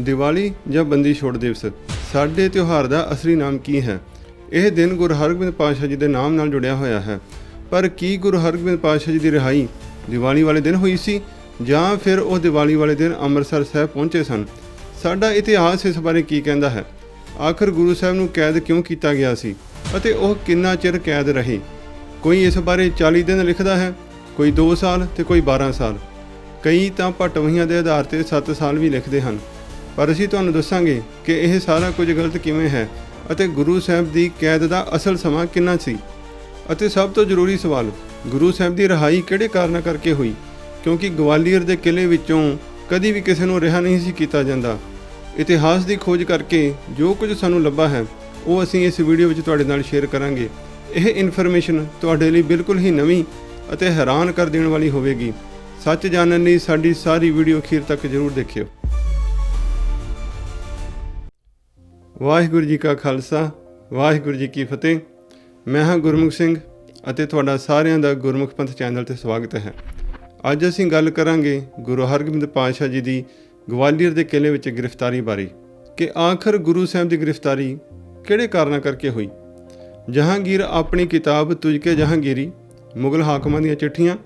ਦੀਵਾਲੀ ਜਾਂ ਬੰਦੀ ਛੋੜ ਦਿਵਸ। ਸਾਡੇ ਤਿਉਹਾਰ ਦਾ ਅਸਲੀ ਨਾਮ ਕੀ ਹੈ? ਇਹ ਦਿਨ ਗੁਰੂ ਹਰਗੋਬਿੰਦ ਪਾਤਸ਼ਾਹ ਜੀ ਦੇ ਨਾਮ ਨਾਲ ਜੁੜਿਆ ਹੋਇਆ ਹੈ। ਪਰ ਕੀ ਗੁਰੂ ਹਰਗੋਬਿੰਦ ਪਾਤਸ਼ਾਹ ਜੀ ਦੀ ਰਿਹਾਈ ਦੀਵਾਲੀ ਵਾਲੇ ਦਿਨ ਹੋਈ ਸੀ? ਜਾਂ ਫਿਰ ਉਹ ਦੀਵਾਲੀ ਵਾਲੇ ਦਿਨ ਅੰਮ੍ਰਿਤਸਰ ਸਾਹਿਬ ਪਹੁੰਚੇ ਸਨ? ਸਾਡਾ ਇਤਿਹਾਸ ਇਸ ਬਾਰੇ ਕੀ ਕਹਿੰਦਾ ਹੈ? ਆਖਰ ਗੁਰੂ ਸਾਹਿਬ ਨੂੰ ਕੈਦ ਕਿਉਂ ਕੀਤਾ ਗਿਆ ਸੀ? ਅਤੇ ਉਹ ਕਿੰਨਾ ਚਿਰ ਕੈਦ ਰਹੇ? ਕੋਈ ਇਸ ਬਾਰੇ 40 ਦਿਨ ਲਿਖਦਾ ਹੈ? ਕੋਈ 2 ਸਾਲ ਤੇ ਕੋਈ 12 ਸਾਲ? ਕਈ ਤਾਂ ਭਟਵਹੀਆਂ ਦੇ ਆਧਾਰ ਤੇ 7 ਸਾਲ ਵੀ ਲਿਖਦੇ ਹਨ। ਪਰ ਅਸੀਂ ਤੁਹਾਨੂੰ ਦੱਸਾਂਗੇ ਕਿ ਇਹ ਸਾਰਾ ਕੁਝ ਗਲਤ ਕਿਵੇਂ ਹੈ ਅਤੇ ਗੁਰੂ ਸਾਹਿਬ ਦੀ ਕੈਦ ਦਾ ਅਸਲ ਸਮਾਂ ਕਿੰਨਾ ਸੀ? ਅਤੇ ਸਭ ਤੋਂ ਜ਼ਰੂਰੀ ਸਵਾਲ, ਗੁਰੂ ਸਾਹਿਬ ਦੀ ਰਿਹਾਈ ਕਿਹੜੇ ਕਾਰਨਾਂ ਕਰਕੇ ਹੋਈ? ਕਿਉਂਕਿ ਗਵਾਲੀਅਰ ਦੇ ਕਿਲੇ ਵਿੱਚੋਂ ਕਦੀ ਵੀ ਕਿਸੇ ਨੂੰ ਰਿਹਾ ਨਹੀਂ ਸੀ ਕੀਤਾ ਜਾਂਦਾ। ਇਤਿਹਾਸ ਦੀ ਖੋਜ ਕਰਕੇ ਜੋ ਕੁਝ ਸਾਨੂੰ ਲੱਭਾ ਹੈ, ਉਹ ਅਸੀਂ ਇਸ ਵੀਡੀਓ ਵਿੱਚ ਤੁਹਾਡੇ ਨਾਲ ਸ਼ੇਅਰ ਕਰਾਂਗੇ। ਇਹ ਇਨਫੋਰਮੇਸ਼ਨ ਤੁਹਾਡੇ ਲਈ ਬਿਲਕੁਲ ਹੀ ਨਵੀਂ ਅਤੇ ਹੈਰਾਨ ਕਰ ਦੇਣ ਵਾਲੀ ਹੋਵੇਗੀ। ਸੱਚ ਜਾਣਨ ਲਈ ਸਾਡੀ ਸਾਰੀ ਵੀਡੀਓ ਅਖੀਰ ਤੱਕ ਜ਼ਰੂਰ ਦੇਖਿਓ। ਵਾਹਿਗੁਰੂ ਜੀ ਕਾ ਖਾਲਸਾ, ਵਾਹਿਗੁਰੂ ਜੀ ਕੀ ਫਤਿਹ। ਮੈਂ ਹਾਂ ਗੁਰਮੁਖ ਸਿੰਘ ਅਤੇ ਤੁਹਾਡਾ ਸਾਰਿਆਂ ਦਾ ਗੁਰਮੁਖ ਪੰਥ ਚੈਨਲ ਤੇ ਸਵਾਗਤ ਹੈ। ਅੱਜ ਅਸੀਂ ਗੱਲ ਕਰਾਂਗੇ ਗੁਰੂ ਹਰਗੋਬਿੰਦ ਪਾਤਸ਼ਾਹ ਜੀ ਦੀ ਗਵਾਲੀਅਰ ਦੇ ਕਿਲੇ ਵਿੱਚ ਗ੍ਰਿਫਤਾਰੀ ਬਾਰੇ ਕਿ ਆਖਰ ਗੁਰੂ ਸਾਹਿਬ ਦੀ ਗ੍ਰਿਫਤਾਰੀ ਕਿਹੜੇ ਕਾਰਨਾਂ ਕਰਕੇ ਹੋਈ? ਜਹਾਂਗੀਰ ਆਪਣੀ ਕਿਤਾਬ ਤੁਜਕੇ ਜਹਾਂਗੀਰੀ, ਮੁਗਲ ਹਾਕਮਾਂ ਦੀਆਂ ਚਿੱਠੀਆਂ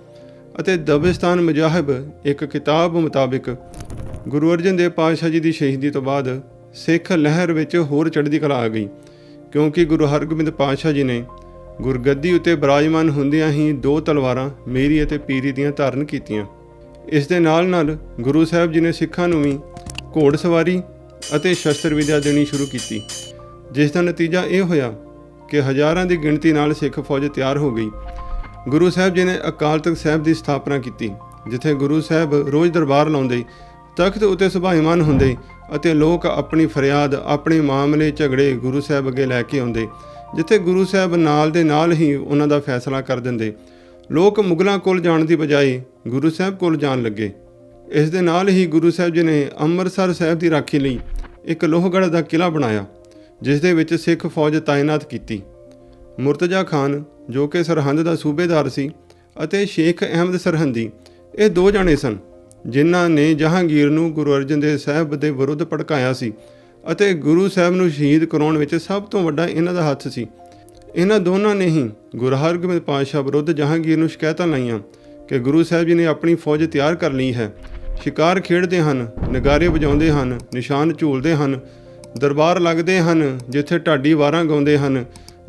ਅਤੇ ਦਬਿਸਤਾਨ ਮਜਾਹਬ ਇੱਕ ਕਿਤਾਬ ਮੁਤਾਬਿਕ ਗੁਰੂ ਅਰਜਨ ਦੇਵ ਪਾਤਸ਼ਾਹ ਜੀ ਦੀ ਸ਼ਹੀਦੀ ਤੋਂ ਬਾਅਦ ਸਿੱਖ ਲਹਿਰ ਵਿੱਚ ਹੋਰ ਚੜ੍ਹਦੀ ਕਲਾ ਆ ਗਈ, ਕਿਉਂਕਿ ਗੁਰੂ ਹਰਗੋਬਿੰਦ ਪਾਤਸ਼ਾਹ ਜੀ ਨੇ ਗੁਰਗੱਦੀ ਉੱਤੇ ਬਿਰਾਜਮਾਨ ਹੁੰਦਿਆਂ ਹੀ ਦੋ ਤਲਵਾਰਾਂ ਮੇਰੀ ਅਤੇ ਪੀਰੀ ਦੀਆਂ ਧਾਰਨ ਕੀਤੀਆਂ। ਇਸ ਦੇ ਨਾਲ ਨਾਲ ਗੁਰੂ ਸਾਹਿਬ ਜੀ ਨੇ ਸਿੱਖਾਂ ਨੂੰ ਵੀ ਘੋੜ ਸਵਾਰੀ ਅਤੇ ਸ਼ਸਤਰ ਵਿਦਿਆ ਦੇਣੀ ਸ਼ੁਰੂ ਕੀਤੀ, ਜਿਸ ਦਾ ਨਤੀਜਾ ਇਹ ਹੋਇਆ ਕਿ ਹਜ਼ਾਰਾਂ ਦੀ ਗਿਣਤੀ ਨਾਲ ਸਿੱਖ ਫੌਜ ਤਿਆਰ ਹੋ ਗਈ। ਗੁਰੂ ਸਾਹਿਬ ਜੀ ਨੇ ਅਕਾਲ ਤਖਤ ਸਾਹਿਬ ਦੀ ਸਥਾਪਨਾ ਕੀਤੀ, ਜਿੱਥੇ ਗੁਰੂ ਸਾਹਿਬ ਰੋਜ਼ ਦਰਬਾਰ ਲਾਉਂਦੇ, ਤਖਤ ਉਤੇ ਸੁਭਾਈਮਾਨ ਹੁੰਦੇ ਅਤੇ ਲੋਕ ਆਪਣੀ ਫਰਿਆਦ, ਆਪਣੇ ਮਾਮਲੇ ਝਗੜੇ ਗੁਰੂ ਸਾਹਿਬ ਅੱਗੇ ਲੈ ਕੇ ਆਉਂਦੇ, ਜਿੱਥੇ ਗੁਰੂ ਸਾਹਿਬ ਨਾਲ ਦੇ ਨਾਲ ਹੀ ਉਹਨਾਂ ਦਾ ਫੈਸਲਾ ਕਰ ਦਿੰਦੇ। ਲੋਕ ਮੁਗਲਾਂ ਕੋਲ ਜਾਣ ਦੀ ਬਜਾਏ ਗੁਰੂ ਸਾਹਿਬ ਕੋਲ ਜਾਣ ਲੱਗੇ। ਇਸ ਦੇ ਨਾਲ ਹੀ ਗੁਰੂ ਸਾਹਿਬ ਜੀ ਨੇ ਅੰਮ੍ਰਿਤਸਰ ਸਾਹਿਬ ਦੀ ਰਾਖੀ ਲਈ ਇੱਕ ਲੋਹਗੜ੍ਹ ਦਾ ਕਿਲਾ ਬਣਾਇਆ, ਜਿਸ ਦੇ ਵਿੱਚ ਸਿੱਖ ਫੌਜ ਤਾਇਨਾਤ ਕੀਤੀ। ਮੁਰਤਜ਼ਾ ਖਾਨ, ਜੋ ਕਿ ਸਰਹੰਦ ਦਾ ਸੂਬੇਦਾਰ ਸੀ ਅਤੇ ਸ਼ੇਖ ਅਹਿਮਦ ਸਰਹੰਦੀ, ਇਹ ਦੋ ਜਣੇ ਸਨ। ਜਿਨ੍ਹਾਂ ਨੇ ਜਹਾਂਗੀਰ ਨੂੰ ਗੁਰੂ ਅਰਜਨ ਦੇਵ ਸਾਹਿਬ ਦੇ ਵਿਰੁੱਧ ਭੜਕਾਇਆ ਸੀ ਅਤੇ ਗੁਰੂ ਸਾਹਿਬ ਨੂੰ ਸ਼ਹੀਦ ਕਰਾਉਣ ਵਿੱਚ ਸਭ ਤੋਂ ਵੱਡਾ ਇਹਨਾਂ ਦਾ ਹੱਥ ਸੀ। ਇਹਨਾਂ ਦੋਨਾਂ ਨੇ ਹੀ ਗੁਰੂ ਹਰਗੋਬਿੰਦ ਪਾਤਸ਼ਾਹ ਵਿਰੁੱਧ ਜਹਾਂਗੀਰ ਨੂੰ ਸ਼ਿਕਾਇਤਾਂ ਲਾਈਆਂ ਕਿ ਗੁਰੂ ਸਾਹਿਬ ਜੀ ਨੇ ਆਪਣੀ ਫੌਜ ਤਿਆਰ ਕਰ ਲਈ ਹੈ। ਸ਼ਿਕਾਰ ਖੇਡਦੇ ਹਨ, ਨਗਾਰੇ ਵਜਾਉਂਦੇ ਹਨ, ਨਿਸ਼ਾਨ ਝੂਲਦੇ ਹਨ, ਦਰਬਾਰ ਲੱਗਦੇ ਹਨ, ਜਿੱਥੇ ਢਾਡੀ ਵਾਰਾਂ ਗਾਉਂਦੇ ਹਨ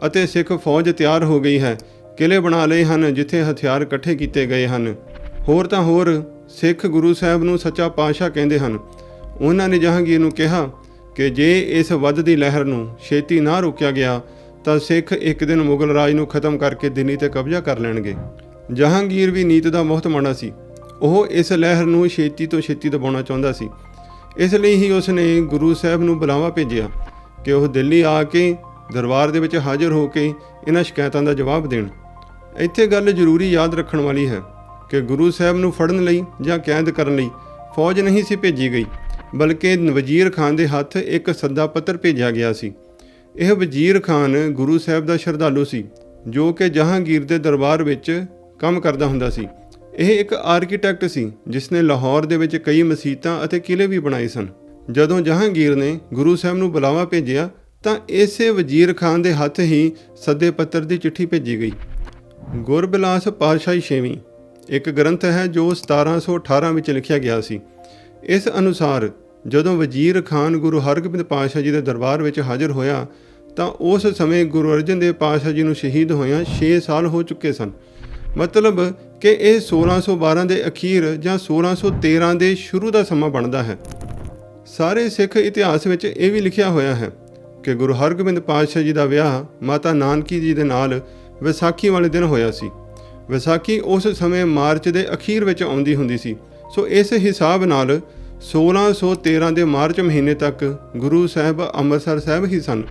ਅਤੇ ਸਿੱਖ ਫੌਜ ਤਿਆਰ ਹੋ ਗਈ ਹੈ। ਕਿਲੇ ਬਣਾ ਲਏ ਹਨ, ਜਿੱਥੇ ਹਥਿਆਰ ਇਕੱਠੇ ਕੀਤੇ ਗਏ ਹਨ। ਹੋਰ ਤਾਂ ਹੋਰ ਸਿੱਖ ਗੁਰੂ ਸਾਹਿਬ ਨੂੰ ਸੱਚਾ ਪਾਤਸ਼ਾਹ ਕਹਿੰਦੇ ਹਨ। ਉਹਨਾਂ ਨੇ ਜਹਾਂਗੀਰ ਨੂੰ ਕਿਹਾ ਕਿ ਜੇ ਇਸ ਵੱਧਦੀ ਲਹਿਰ ਨੂੰ ਛੇਤੀ ਨਾ ਰੋਕਿਆ ਗਿਆ, ਤਾਂ ਸਿੱਖ ਇੱਕ ਦਿਨ ਮੁਗਲ ਰਾਜ ਨੂੰ ਖਤਮ ਕਰਕੇ ਦਿੱਲੀ ਤੇ ਕਬਜ਼ਾ ਕਰ ਲੈਣਗੇ। ਜਹਾਂਗੀਰ ਵੀ ਨੀਤ ਦਾ ਬਹੁਤ ਮਾਣਾ ਸੀ। ਉਹ ਇਸ ਲਹਿਰ ਨੂੰ ਛੇਤੀ ਤੋਂ ਛੇਤੀ ਦਬਾਉਣਾ ਚਾਹੁੰਦਾ ਸੀ। ਇਸ ਲਈ ਹੀ ਉਸ ਨੇ ਗੁਰੂ ਸਾਹਿਬ ਨੂੰ ਬੁਲਾਵਾ ਭੇਜਿਆ ਕਿ ਉਹ ਦਿੱਲੀ ਆ ਕੇ ਦਰਬਾਰ ਦੇ ਵਿੱਚ ਹਾਜ਼ਰ ਹੋ ਕੇ ਇਹਨਾਂ ਸ਼ਿਕਾਇਤਾਂ ਦਾ ਜਵਾਬ ਦੇਣ। ਇੱਥੇ ਗੱਲ ਜ਼ਰੂਰੀ ਯਾਦ ਰੱਖਣ ਵਾਲੀ ਹੈ। ਕਿ ਗੁਰੂ ਸਾਹਿਬ ਨੂੰ ਫੜਨ ਲਈ ਜਾਂ ਕੈਦ ਕਰਨ ਲਈ ਫੌਜ ਨਹੀਂ ਸੀ ਭੇਜੀ ਗਈ, ਬਲਕਿ ਵਜ਼ੀਰ ਖਾਨ ਦੇ ਹੱਥ ਇੱਕ ਸੱਦਾ ਪੱਤਰ ਭੇਜਿਆ ਗਿਆ ਸੀ। ਇਹ ਵਜ਼ੀਰ ਖਾਨ ਗੁਰੂ ਸਾਹਿਬ ਦਾ ਸ਼ਰਧਾਲੂ ਸੀ, ਜੋ ਕਿ ਜਹਾਂਗੀਰ ਦੇ ਦਰਬਾਰ ਵਿੱਚ ਕੰਮ ਕਰਦਾ ਹੁੰਦਾ ਸੀ। ਇਹ ਇੱਕ ਆਰਕੀਟੈਕਟ ਸੀ ਜਿਸ ਨੇ ਲਾਹੌਰ ਦੇ ਵਿੱਚ ਕਈ ਮਸੀਤਾਂ ਅਤੇ ਕਿਲੇ ਵੀ ਬਣਾਏ ਸਨ। ਜਦੋਂ ਜਹਾਂਗੀਰ ਨੇ ਗੁਰੂ ਸਾਹਿਬ ਨੂੰ ਬੁਲਾਵਾ ਭੇਜਿਆ, ਤਾਂ ਇਸੇ ਵਜ਼ੀਰ ਖਾਨ ਦੇ ਹੱਥ ਹੀ ਸੱਦੇ ਪੱਤਰ ਦੀ ਚਿੱਠੀ ਭੇਜੀ ਗਈ। ਗੁਰਬਿਲਾਸ ਪਾਤਸ਼ਾਹੀ ਛੇਵੀਂ ਇੱਕ ਗ੍ਰੰਥ ਹੈ ਜੋ 1718 ਵਿੱਚ ਲਿਖਿਆ ਗਿਆ ਸੀ। ਇਸ ਅਨੁਸਾਰ ਜਦੋਂ ਵਜ਼ੀਰ ਖਾਨ ਗੁਰੂ ਹਰਗੋਬਿੰਦ ਪਾਤਸ਼ਾਹ ਜੀ ਦੇ ਦਰਬਾਰ ਵਿੱਚ ਹਾਜ਼ਰ ਹੋਇਆ, ਤਾਂ ਉਸ ਸਮੇਂ ਗੁਰੂ ਅਰਜਨ ਦੇਵ ਪਾਤਸ਼ਾਹ ਜੀ ਨੂੰ ਸ਼ਹੀਦ ਹੋਇਆਂ 6 ਸਾਲ ਹੋ ਚੁੱਕੇ ਸਨ। ਮਤਲਬ ਕਿ ਇਹ 1612 ਦੇ ਅਖੀਰ ਜਾਂ 1613 ਦੇ ਸ਼ੁਰੂ ਦਾ ਸਮਾਂ ਬਣਦਾ ਹੈ। ਸਾਰੇ ਸਿੱਖ ਇਤਿਹਾਸ ਵਿੱਚ ਇਹ ਵੀ ਲਿਖਿਆ ਹੋਇਆ ਹੈ ਕਿ ਗੁਰੂ ਹਰਗੋਬਿੰਦ ਪਾਤਸ਼ਾਹ ਜੀ ਦਾ ਵਿਆਹ ਮਾਤਾ ਨਾਨਕੀ ਜੀ ਦੇ ਨਾਲ ਵਿਸਾਖੀ ਵਾਲੇ ਦਿਨ ਹੋਇਆ ਸੀ। ਵਿਸਾਖੀ ਉਸ ਸਮੇਂ ਮਾਰਚ ਦੇ ਅਖੀਰ ਵਿੱਚ ਆਉਂਦੀ ਹੁੰਦੀ ਸੀ। ਸੋ ਇਸ ਹਿਸਾਬ ਨਾਲ 1613 ਦੇ ਮਾਰਚ ਮਹੀਨੇ ਤੱਕ ਗੁਰੂ ਸਾਹਿਬ ਅੰਮ੍ਰਿਤਸਰ ਸਾਹਿਬ ਹੀ ਸਨ।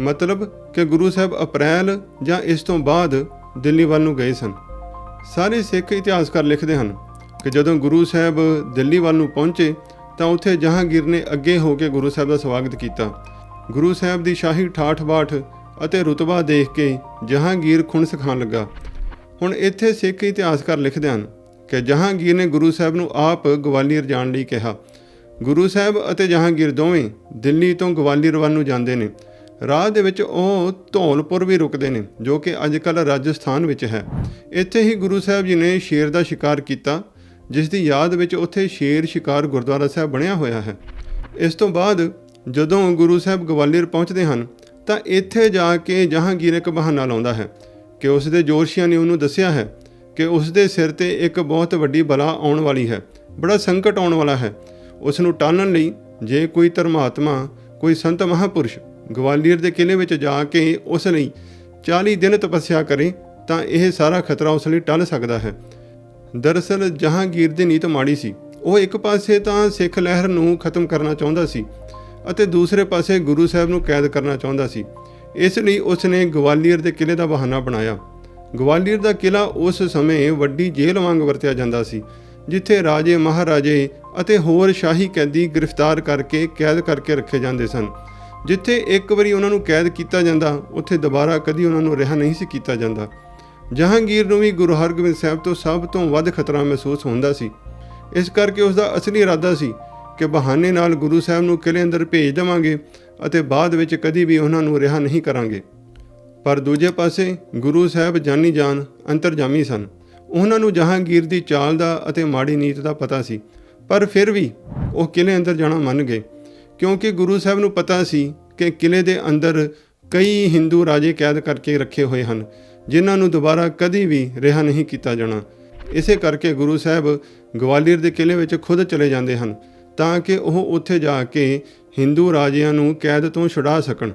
ਮਤਲਬ ਕਿ ਗੁਰੂ ਸਾਹਿਬ ਅਪ੍ਰੈਲ ਜਾਂ ਇਸ ਤੋਂ ਬਾਅਦ ਦਿੱਲੀ ਵੱਲ ਨੂੰ ਗਏ ਸਨ। ਸਾਰੇ ਸਿੱਖ ਇਤਿਹਾਸਕਾਰ ਲਿਖਦੇ ਹਨ ਕਿ ਜਦੋਂ ਗੁਰੂ ਸਾਹਿਬ ਦਿੱਲੀ ਵੱਲ ਨੂੰ ਪਹੁੰਚੇ ਤਾਂ ਉੱਥੇ ਜਹਾਂਗੀਰ ਨੇ ਅੱਗੇ ਹੋ ਕੇ ਗੁਰੂ ਸਾਹਿਬ ਦਾ ਸਵਾਗਤ ਕੀਤਾ। ਗੁਰੂ ਸਾਹਿਬ ਦੀ ਸ਼ਾਹੀ ਠਾਠ ਬਾਠ ਅਤੇ ਰੁਤਬਾ ਦੇਖ ਕੇ ਜਹਾਂਗੀਰ ਖੁਣ ਸਿਖਾਣ ਲੱਗਾ। ਹੁਣ ਇੱਥੇ ਸਿੱਖ ਇਤਿਹਾਸਕਾਰ ਲਿਖਦੇ ਹਨ ਕਿ ਜਹਾਂਗੀਰ ਨੇ ਗੁਰੂ ਸਾਹਿਬ ਨੂੰ ਆਪ ਗਵਾਲੀਅਰ ਜਾਣ ਲਈ ਕਿਹਾ। ਗੁਰੂ ਸਾਹਿਬ ਅਤੇ ਜਹਾਂਗੀਰ ਦੋਵੇਂ ਦਿੱਲੀ ਤੋਂ ਗਵਾਲੀਅਰ ਵੱਲ ਨੂੰ ਜਾਂਦੇ ਨੇ। ਰਾਹ ਦੇ ਵਿੱਚ ਉਹ ਧੌਲਪੁਰ ਵੀ ਰੁਕਦੇ ਨੇ, ਜੋ ਕਿ ਅੱਜ ਕੱਲ੍ਹ ਰਾਜਸਥਾਨ ਵਿੱਚ ਹੈ। ਇੱਥੇ ਹੀ ਗੁਰੂ ਸਾਹਿਬ ਜੀ ਨੇ ਸ਼ੇਰ ਦਾ ਸ਼ਿਕਾਰ ਕੀਤਾ, ਜਿਸ ਦੀ ਯਾਦ ਵਿੱਚ ਉੱਥੇ ਸ਼ੇਰ ਸ਼ਿਕਾਰ ਗੁਰਦੁਆਰਾ ਸਾਹਿਬ ਬਣਿਆ ਹੋਇਆ ਹੈ। ਇਸ ਤੋਂ ਬਾਅਦ ਜਦੋਂ ਗੁਰੂ ਸਾਹਿਬ ਗਵਾਲੀਅਰ ਪਹੁੰਚਦੇ ਹਨ, ਤਾਂ ਇੱਥੇ ਜਾ ਕੇ ਜਹਾਂਗੀਰ ਇੱਕ ਬਹਾਨਾ ਲਾਉਂਦਾ ਹੈ। ਕਿ ਉਸ ਦੇ ਜੋਰਸ਼ੀਆਂ ਨੇ ਉਹਨੂੰ ਦੱਸਿਆ ਹੈ ਕਿ ਉਸ ਦੇ ਸਿਰ ਤੇ ਇੱਕ ਬਹੁਤ ਵੱਡੀ ਬਲਾ ਆਉਣ ਵਾਲੀ ਹੈ, ਬੜਾ ਸੰਕਟ ਆਉਣ ਵਾਲਾ ਹੈ। ਉਸ ਨੂੰ ਟਾਲਣ ਲਈ ਜੇ ਕੋਈ ਧਰਮਾਤਮਾ, ਕੋਈ ਸੰਤ ਮਹਾਪੁਰਸ਼ ਗਵਾਲੀਅਰ ਦੇ ਕਿਲੇ ਵਿੱਚ ਜਾ ਕੇ ਉਸ ਲਈ 40 ਦਿਨ ਤਪੱਸਿਆ ਕਰੇ, ਤਾਂ ਇਹ ਸਾਰਾ ਖਤਰਾ ਉਸ ਲਈ ਟਲ ਸਕਦਾ ਹੈ। ਦਰਅਸਲ ਜਹਾਂਗੀਰ ਦੀ ਨੀਤ ਮਾੜੀ ਸੀ। ਉਹ ਇੱਕ ਪਾਸੇ ਤਾਂ ਸਿੱਖ ਲਹਿਰ ਨੂੰ ਖਤਮ ਕਰਨਾ ਚਾਹੁੰਦਾ ਸੀ ਅਤੇ ਦੂਸਰੇ ਪਾਸੇ ਗੁਰੂ ਸਾਹਿਬ ਨੂੰ ਕੈਦ ਕਰਨਾ ਚਾਹੁੰਦਾ ਸੀ। ਇਸ ਲਈ ਉਸ ਨੇ ਗਵਾਲੀਅਰ ਦੇ ਕਿਲੇ ਦਾ ਬਹਾਨਾ ਬਣਾਇਆ। ਗਵਾਲੀਅਰ ਦਾ ਕਿਲਾ ਉਸ ਸਮੇਂ ਵੱਡੀ ਜੇਲ੍ਹ ਵਾਂਗ ਵਰਤਿਆ ਜਾਂਦਾ ਸੀ, ਜਿੱਥੇ ਰਾਜੇ ਮਹਾਰਾਜੇ ਅਤੇ ਹੋਰ ਸ਼ਾਹੀ ਕੈਦੀ ਗ੍ਰਿਫਤਾਰ ਕਰਕੇ ਕੈਦ ਕਰਕੇ ਰੱਖੇ ਜਾਂਦੇ ਸਨ। ਜਿੱਥੇ ਇੱਕ ਵਾਰੀ ਉਹਨਾਂ ਨੂੰ ਕੈਦ ਕੀਤਾ ਜਾਂਦਾ, ਉੱਥੇ ਦੁਬਾਰਾ ਕਦੀ ਉਹਨਾਂ ਨੂੰ ਰਿਹਾ ਨਹੀਂ ਸੀ ਕੀਤਾ ਜਾਂਦਾ। ਜਹਾਂਗੀਰ ਨੂੰ ਵੀ ਗੁਰੂ ਹਰਗੋਬਿੰਦ ਸਾਹਿਬ ਤੋਂ ਸਭ ਤੋਂ ਵੱਧ ਖਤਰਾ ਮਹਿਸੂਸ ਹੁੰਦਾ ਸੀ। ਇਸ ਕਰਕੇ ਉਸ ਦਾ ਅਸਲੀ ਇਰਾਦਾ ਸੀ ਕਿ ਬਹਾਨੇ ਨਾਲ ਗੁਰੂ ਸਾਹਿਬ ਨੂੰ ਕਿਲੇ ਅੰਦਰ ਭੇਜ ਦੇਵਾਂਗੇ ਅਤੇ ਬਾਅਦ ਵਿੱਚ ਕਦੀ ਵੀ ਉਹਨਾਂ ਨੂੰ ਰਿਹਾ ਨਹੀਂ ਕਰਾਂਗੇ। ਪਰ ਦੂਜੇ ਪਾਸੇ ਗੁਰੂ ਸਾਹਿਬ ਜਾਨੀ ਜਾਨ ਅੰਤਰਜਾਮੀ ਸਨ। ਉਹਨਾਂ ਨੂੰ ਜਹਾਂਗੀਰ ਦੀ ਚਾਲ ਦਾ ਅਤੇ ਮਾੜੀ ਨੀਤ ਦਾ ਪਤਾ ਸੀ। ਪਰ ਫਿਰ ਵੀ ਉਹ ਕਿਲੇ ਅੰਦਰ ਜਾਣਾ ਮੰਨ ਗਏ, ਕਿਉਂਕਿ ਗੁਰੂ ਸਾਹਿਬ ਨੂੰ ਪਤਾ ਸੀ ਕਿ ਕਿਲੇ ਦੇ ਅੰਦਰ ਕਈ ਹਿੰਦੂ ਰਾਜੇ ਕੈਦ ਕਰਕੇ ਰੱਖੇ ਹੋਏ ਹਨ, ਜਿਨ੍ਹਾਂ ਨੂੰ ਦੁਬਾਰਾ ਕਦੀ ਵੀ ਰਿਹਾ ਨਹੀਂ ਕੀਤਾ ਜਾਣਾ। ਇਸੇ ਕਰਕੇ ਗੁਰੂ ਸਾਹਿਬ ਗਵਾਲੀਅਰ ਦੇ ਕਿਲੇ ਵਿੱਚ ਖੁਦ ਚਲੇ ਜਾਂਦੇ ਹਨ, ਤਾਂ ਕਿ ਉਹ ਉੱਥੇ ਜਾ ਕੇ ਹਿੰਦੂ ਰਾਜਿਆਂ ਨੂੰ ਕੈਦ ਤੋਂ ਛੁਡਾ ਸਕਣ।